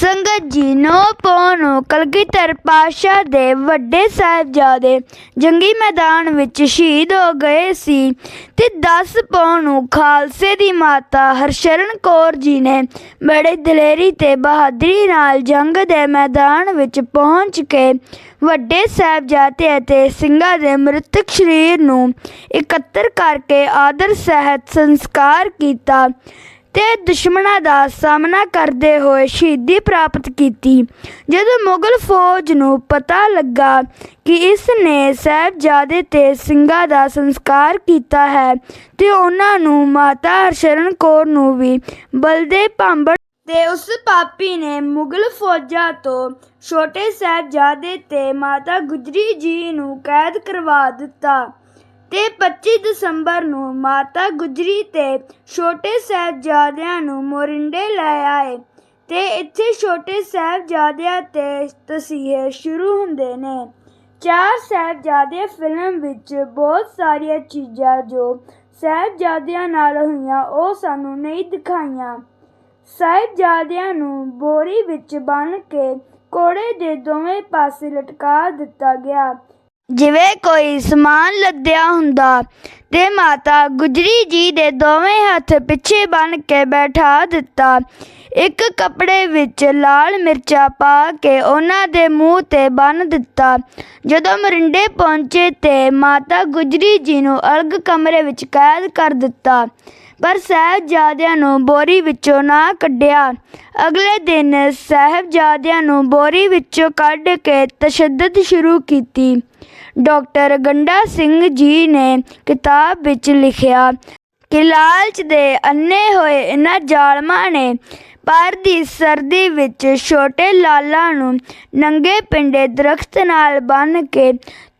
ਸੰਗਤ ਜੀ ਨੌ ਪੌਣ ਨੂੰ, ਕਲਗੀਧਰ ਪਾਤਸ਼ਾਹ ਦੇ ਵੱਡੇ ਸਾਹਿਬਜ਼ਾਦੇ ਜੰਗੀ ਮੈਦਾਨ ਵਿੱਚ ਸ਼ਹੀਦ ਹੋ ਗਏ ਸੀ ਤੇ 10 ਪੌਣ ਨੂੰ ਖਾਲਸੇ ਦੀ ਮਾਤਾ ਹਰਸ਼ਰਨ ਕੌਰ ਜੀ ਨੇ ਬੜੇ ਦਲੇਰੀ ਤੇ ਬਹਾਦਰੀ ਨਾਲ ਜੰਗ ਦੇ ਮੈਦਾਨ ਵਿੱਚ ਪਹੁੰਚ ਕੇ ਵੱਡੇ ਸਾਹਿਬਜ਼ਾਦੇ ਅਤੇ ਸਿੰਘਾਂ ਦੇ ਮ੍ਰਿਤਕ ਸਰੀਰ ਨੂੰ ਇਕੱਤਰ ਕਰਕੇ ਆਦਰ ਸਹਿਤ ਸੰਸਕਾਰ ਕੀਤਾ। ਤੇ ਦੁਸ਼ਮਣਾਂ ਦਾ ਸਾਹਮਣਾ ਕਰਦੇ ਹੋਏ ਸ਼ਹੀਦੀ ਪ੍ਰਾਪਤ ਕੀਤੀ। ਜਦੋਂ ਮੁਗਲ ਫੌਜ ਨੂੰ ਪਤਾ ਲੱਗਾ ਕਿ ਇਸ ਨੇ ਸਾਹਿਬਜ਼ਾਦੇ ਤੇ ਸਿੰਘਾਂ ਦਾ ਸੰਸਕਾਰ ਕੀਤਾ ਹੈ, ਤੇ ਉਹਨਾਂ ਨੂੰ ਮਾਤਾ ਹਰਸ਼ਰਨ ਕੌਰ ਨੂੰ ਵੀ ਬਲਦੇ ਭਾਂਬੜ ਤੇ ਉਸ ਪਾਪੀ ਨੇ ਮੁਗਲ ਫੌਜਾਂ ਤੋਂ ਛੋਟੇ ਸਾਹਿਬਜ਼ਾਦੇ ਤੇ ਮਾਤਾ ਗੁਜਰੀ ਜੀ ਨੂੰ ਕੈਦ ਕਰਵਾ ਦਿੱਤਾ। ਤੇ 25 ਦਸੰਬਰ ਨੂੰ ਮਾਤਾ ਗੁਜਰੀ ਤੇ ਛੋਟੇ ਸਾਹਿਬਜ਼ਾਦਿਆਂ ਨੂੰ ਮੋਰਿੰਡੇ ਲੈ ਆਏ ਤੇ ਇੱਥੇ ਛੋਟੇ ਸਾਹਿਬਜ਼ਾਦਿਆਂ ਤੇ ਤਸੀਹੇ ਸ਼ੁਰੂ ਹੁੰਦੇ ਨੇ। ਚਾਰ ਸਾਹਿਬਜ਼ਾਦੇ ਫਿਲਮ ਵਿੱਚ ਬਹੁਤ ਸਾਰੀਆਂ ਚੀਜ਼ਾਂ ਜੋ ਸਾਹਿਬਜ਼ਾਦਿਆਂ ਨਾਲ ਹੋਈਆਂ, ਉਹ ਸਾਨੂੰ ਨਹੀਂ ਦਿਖਾਈਆਂ। ਸਾਹਿਬਜ਼ਾਦਿਆਂ ਨੂੰ ਬੋਰੀ ਵਿੱਚ ਬੰਨ੍ਹ ਕੇ ਕੋੜੇ ਦੇ ਦੋਵੇਂ ਪਾਸੇ ਲਟਕਾ ਦਿੱਤਾ ਗਿਆ। ਜਿਵੇਂ ਕੋਈ ਸਮਾਨ ਲੱਦਿਆ ਹੁੰਦਾ, ਤੇ ਮਾਤਾ ਗੁਜਰੀ ਜੀ ਦੇ ਦੋਵੇਂ ਹੱਥ ਪਿੱਛੇ ਬੰਨ੍ਹ ਕੇ ਬੈਠਾ ਦਿੱਤਾ। ਇੱਕ ਕੱਪੜੇ ਵਿੱਚ ਲਾਲ ਮਿਰਚਾਂ ਪਾ ਕੇ ਉਹਨਾਂ ਦੇ ਮੂੰਹ ਤੇ ਬੰਨ੍ਹ ਦਿੱਤਾ। ਜਦੋਂ ਮਰਿੰਡੇ ਪਹੁੰਚੇ ਤੇ ਮਾਤਾ ਗੁਜਰੀ ਜੀ ਨੂੰ ਅਲੱਗ ਕਮਰੇ ਵਿੱਚ ਕੈਦ ਕਰ ਦਿੱਤਾ। ਪਰ ਸਾਹਿਬਜ਼ਾਦਿਆਂ ਨੂੰ ਬੋਰੀ ਵਿੱਚੋਂ ਨਾ ਕੱਢਿਆ। ਅਗਲੇ ਦਿਨ ਸਾਹਿਬਜ਼ਾਦਿਆਂ ਨੂੰ ਬੋਰੀ ਵਿੱਚੋਂ ਕੱਢ ਕੇ ਤਸ਼ੱਦਦ ਸ਼ੁਰੂ ਕੀਤੀ। ਡਾਕਟਰ ਗੰਡਾ ਸਿੰਘ ਜੀ ਨੇ ਕਿਤਾਬ ਵਿੱਚ ਲਿਖਿਆ, ਕਿ ਲਾਲਚ ਦੇ ਅੰਨੇ ਹੋਏ ਇਹਨਾਂ ਜ਼ਾਲਮਾਂ ਨੇ ਪਰ ਦੀ ਸਰਦੀ ਵਿੱਚ ਛੋਟੇ ਲਾਲਾਂ ਨੂੰ ਨੰਗੇ ਪਿੰਡੇ ਦਰਖਤ ਨਾਲ ਬੰਨ੍ਹ ਕੇ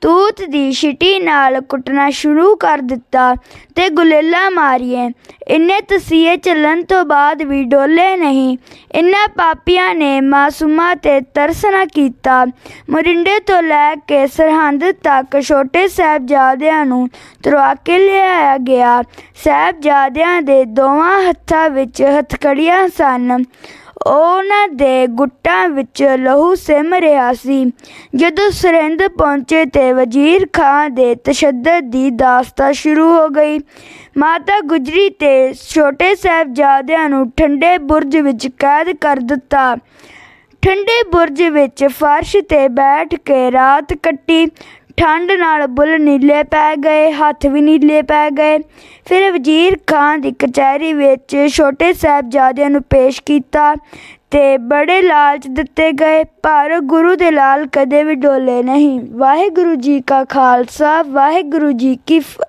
ਤੂਤ ਦੀ ਛਿਟੀ ਨਾਲ ਕੁੱਟਣਾ ਸ਼ੁਰੂ ਕਰ ਦਿੱਤਾ ਤੇ ਗੁਲੇਲਾ ਮਾਰੀਏ ਇੰਨੇ ਤਸੀਹੇ ਚੱਲਣ ਤੋਂ ਬਾਅਦ ਵੀ ਡੋਲੇ ਨਹੀਂ। ਇਨ੍ਹਾਂ ਪਾਪੀਆਂ ਨੇ ਮਾਸੂਮਾਂ ਤੇ ਤਰਸ ਨਾ ਕੀਤਾ। ਮੋਰਿੰਡੇ ਤੋਂ ਲੈ ਕੇ ਸਰਹੰਦ ਤੱਕ ਛੋਟੇ ਸਾਹਿਬਜ਼ਾਦਿਆਂ ਨੂੰ ਤੁਰਵਾ ਕੇ ਲਿਆਇਆ ਗਿਆ। ਸਾਹਿਬਜ਼ਾਦਿਆਂ ਦੇ ਦੋਵਾਂ ਹੱਥਾਂ ਵਿੱਚ ਹਥਕੜੀਆਂ ਸਨ। ਉਹਨਾਂ ਦੇ ਗੁੱਟਾਂ ਵਿੱਚ ਲਹੂ ਸਿੰਮ ਰਿਹਾ ਸੀ। ਜਦੋਂ ਸਰਹਿੰਦ ਪਹੁੰਚੇ ਤੇ ਵਜ਼ੀਰ ਖਾਂ ਦੇ ਤਸ਼ੱਦਦ ਦੀ ਦਾਸਤਾਂ ਸ਼ੁਰੂ ਹੋ ਗਈ। ਮਾਤਾ ਗੁਜਰੀ ਤੇ ਛੋਟੇ ਸਾਹਿਬਜ਼ਾਦਿਆਂ ਨੂੰ ਠੰਡੇ ਬੁਰਜ ਵਿੱਚ ਕੈਦ ਕਰ ਦਿੱਤਾ। ਠੰਡੇ ਬੁਰਜ ਵਿੱਚ ਫਰਸ਼ ਤੇ ਬੈਠ ਕੇ ਰਾਤ ਕੱਟੀ। ਠੰਡ ਨਾਲ ਬੁੱਲ ਨੀਲੇ ਪੈ ਗਏ, ਹੱਥ ਵੀ ਨੀਲੇ ਪੈ ਗਏ। ਫਿਰ ਵਜ਼ੀਰ ਖਾਂ ਦੀ ਕਚਹਿਰੀ ਵਿੱਚ ਛੋਟੇ ਸਾਹਿਬਜ਼ਾਦਿਆਂ ਨੂੰ ਪੇਸ਼ ਕੀਤਾ ਤੇ ਬੜੇ ਲਾਲਚ ਦਿੱਤੇ ਗਏ, ਪਰ ਗੁਰੂ ਦੇ ਲਾਲ ਕਦੇ ਵੀ ਡੋਲੇ ਨਹੀਂ। ਵਾਹਿਗੁਰੂ ਜੀ ਕਾ ਖਾਲਸਾ, ਵਾਹਿਗੁਰੂ ਜੀ ਕੀ ਫ-